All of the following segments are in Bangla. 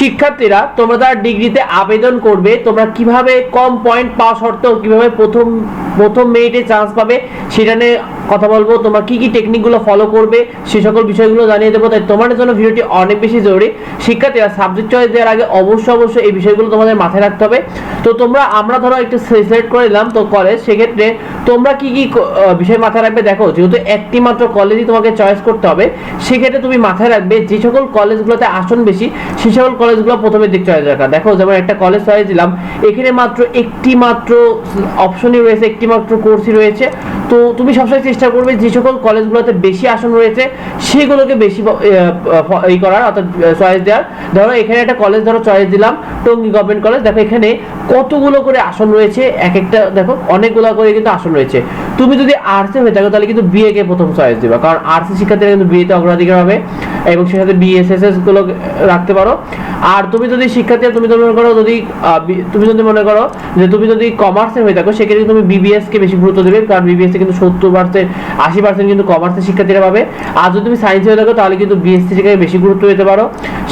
শিক্ষার্থীরা, তোমরা যারা ডিগ্রিতে আবেদন করবে, তোমরা কীভাবে কম পয়েন্ট পাওয়া সত্ত্বেও কীভাবে প্রথম প্রথম মেরিটে চান্স পাবে, সেটা নিয়ে কথা বলব, তোমরা কি কি টেকনিকগুলো ফলো করবে, সে সকল বিষয়গুলো জানিয়ে দেবো। তাই তোমাদের জন্য ভিডিওটি অনেক বেশি জরুরি। শিক্ষার্থীরা সাবজেক্ট চয়েস দেওয়ার আগে অবশ্যই অবশ্যই এই বিষয়গুলো তোমাদের মাথায় রাখতে হবে। তো তোমরা, আমরা ধরো একটু সিলেক্ট করে নিলাম তো কলেজ সেক্ষেত্রে তোমরা কি কি বিষয় মাথায় রাখবে? দেখো, যেহেতু একটি মাত্র কলেজই তোমাকে চয়েস করতে হবে, সেক্ষেত্রে তুমি মাথায় রাখবে যে সকল কলেজগুলোতে আসন বেশি সেই সকল কলেজগুলো প্রথমে দিক চয়েস রাখা দেখো, যেমন একটা কলেজ চয়েস দিলাম, এখানে মাত্র একটি মাত্র অপশনই রয়েছে একটি মাত্র কোর্সই রয়েছে। তো তুমি সবসময় চেষ্টা করবে যে সকল কলেজগুলোতে বেশি আসন রয়েছে, সেগুলোকে বেশি ই করার, অর্থাৎ চয়েস দেওয়ার। ধরো, এখানে একটা কলেজ ধরো চয়েস দিলাম, টঙ্গী গভর্নমেন্ট কলেজ দেখো, এখানে কতগুলো করে আসন রয়েছে এক একটা দেখো, অনেকগুলো করে কিন্তু আসন রয়েছে। তুমি যদি আর্টসে হয়ে থাকো, তাহলে কিন্তু বিএ কে প্রথম চয়েস দিবা। কারণ আর্টসের শিক্ষার্থীরা কিন্তু বিএতে অগ্রাধিকার হবে। এবং সে সাথে বিএসএসএসগুলো রাখতে পারো। আর তুমি যদি শিক্ষার্থী, তুমি যদি মনে করো যদি তুমি যদি মনে করো যে তুমি যদি কমার্সের হয়ে থাকো, সেক্ষেত্রে তুমি বিবিএস কে বেশি গুরুত্ব দেবে, কারণ বিবিএস কিন্তু সত্তর পার্সেন্ট আশি পার্সেন্ট কিন্তু কমার্সের শিক্ষার্থীরা পাবে। আর যদি তুমি সায়েন্স হয়ে থাকো, তাহলে কিন্তু বিএসসি থেকে বেশি গুরুত্ব দিতে পারো।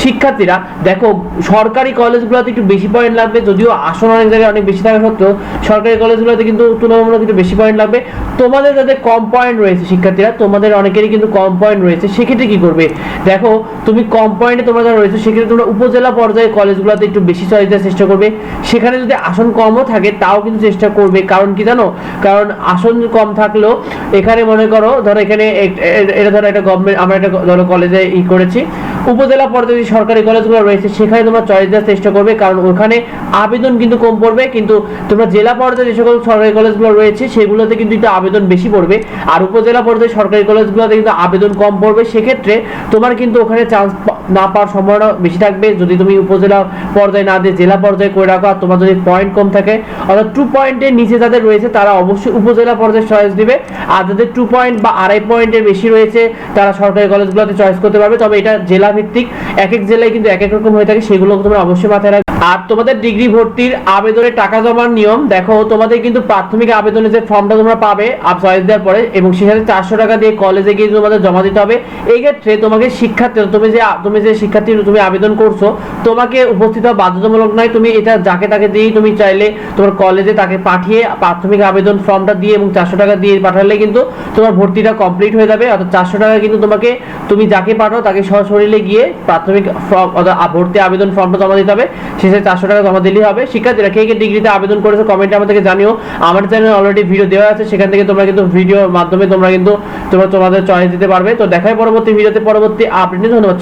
শিক্ষার্থীরা, দেখো, সরকারি কলেজগুলোতে একটু বেশি পয়েন্ট লাগবে, যদিও আসন অনেক জায়গায় অনেক বেশি থাকা সত্ত্বেও সরকারি কলেজগুলোতে কিন্তু তুলনামূলক একটু বেশি পয়েন্ট লাগবে। তোমাদের যাদের কম পয়েন্ট রয়েছে শিক্ষার্থীরা, তোমাদের অনেকেরই কিন্তু কম পয়েন্ট রয়েছে, সেক্ষেত্রে কি করবে? দেখো, তুমি কম পয়েন্টে তোমরা যারা রয়েছে, সেক্ষেত্রে তোমরা উপজেলা পর্যায়ে কলেজগুলোতে একটু বেশি চয়েস দেওয়ার চেষ্টা করবে। সেখানে যদি আসন কমও থাকে, তাও কিন্তু চেষ্টা করবে। কারণ কি জানো? কারণ আসন কম থাকলেও এখানে মনে করো, ধরো এখানে এটা ধরো একটা গভর্নমেন্ট আমরা একটা ধরো কলেজে ই করেছি। উপজেলা পর্যায়ে সরকারি কলেজগুলো রয়েছে, সেখানে তোমরা চয়েস দেওয়ার চেষ্টা করবে, কারণ ওখানে আবেদন কিন্তু কম পড়বে, কিন্তু তোমরা জেলা পর্যায়ে যে সকল সরকারি কলেজগুলো রয়েছে, সেগুলোতে কিন্তু একটু আবেদন বেশি পড়বে। আর উপজেলা পর্যায়ে সরকারি কলেজগুলোতে কিন্তু আবেদন কম পড়বে, সেক্ষেত্রে তোমার কিন্তু ওখানে চান্স না পাওয়ার সম্ভাবনা বেশি থাকবে। যদি তুমি উপজেলা পর্যায়ে না দিয়ে জেলা পর্যায়ে করে রাখো, আর তোমার যদি পয়েন্ট কম থাকে, অর্থাৎ টু পয়েন্টের নিচে যাদের রয়েছে, তারা অবশ্যই উপজেলা পর্যায়ে চয়েস দিবে। আর যাদের টু পয়েন্ট বা আড়াই পয়েন্টের বেশি রয়েছে, তারা সরকারি কলেজগুলোতে চয়েস করতে পারবে। তবে এটা জেলা ভিত্তিক এক এক জেলায় কিন্তু এক এক রকম হয়ে থাকে সেগুলো তোমরা অবশ্যই মাথায় রাখবে। আর তোমাদের ডিগ্রি ভর্তির আবেদনে টাকা জমার নিয়ম, দেখো, তোমাদের কিন্তু প্রাথমিক আবেদনের যে ফর্মটা তোমরা পাবে, আপ চয়েস দেওয়ার পরে, এবং সেখানে চারশো টাকা দিয়ে কলেজে গিয়ে তোমাদের জমা দিতে হবে। এই ক্ষেত্রে তোমাকে শিক্ষার্থী, তুমি যে তুমি যে শিক্ষার্থী তুমি আবেদন করছ, তোমাকে উপস্থিত হওয়া বাধ্যতামূলক নয়। তুমি এটা যাকে তাকে দিয়েই তুমি চাইলে তোমার কলেজে তাকে পাঠিয়ে প্রাথমিক আবেদন ফর্মটা দিয়ে এবং চারশো টাকা দিয়ে পাঠালে কিন্তু তোমার ভর্তিটা কমপ্লিট হয়ে যাবে। অর্থাৎ চারশো টাকা কিন্তু তোমাকে, তুমি যাকে পাঠাও তাকে সশরীরে গিয়ে প্রাথমিক ফর্ম ভর্তি আবেদন ফর্মটা জমা দিতে হবে। শেষে চারশো টাকা জমা দিলেই হবে। শিক্ষার্থীরা কে কে ডিগ্রিতে আবেদন করেছে কমেন্টে আমাদেরকে জানিও। আমার চ্যানেল অলরেডি ভিডিও দেওয়া আছে, সেখান থেকে তোমরা কিন্তু ভিডিওর মাধ্যমে তোমরা কিন্তু তোমরা তোমাদের চয়েস দিতে পারবে। তো দেখাই পরবর্তী ভিডিওতে পরবর্তী আপডেট নিয়ে, ধন্যবাদ।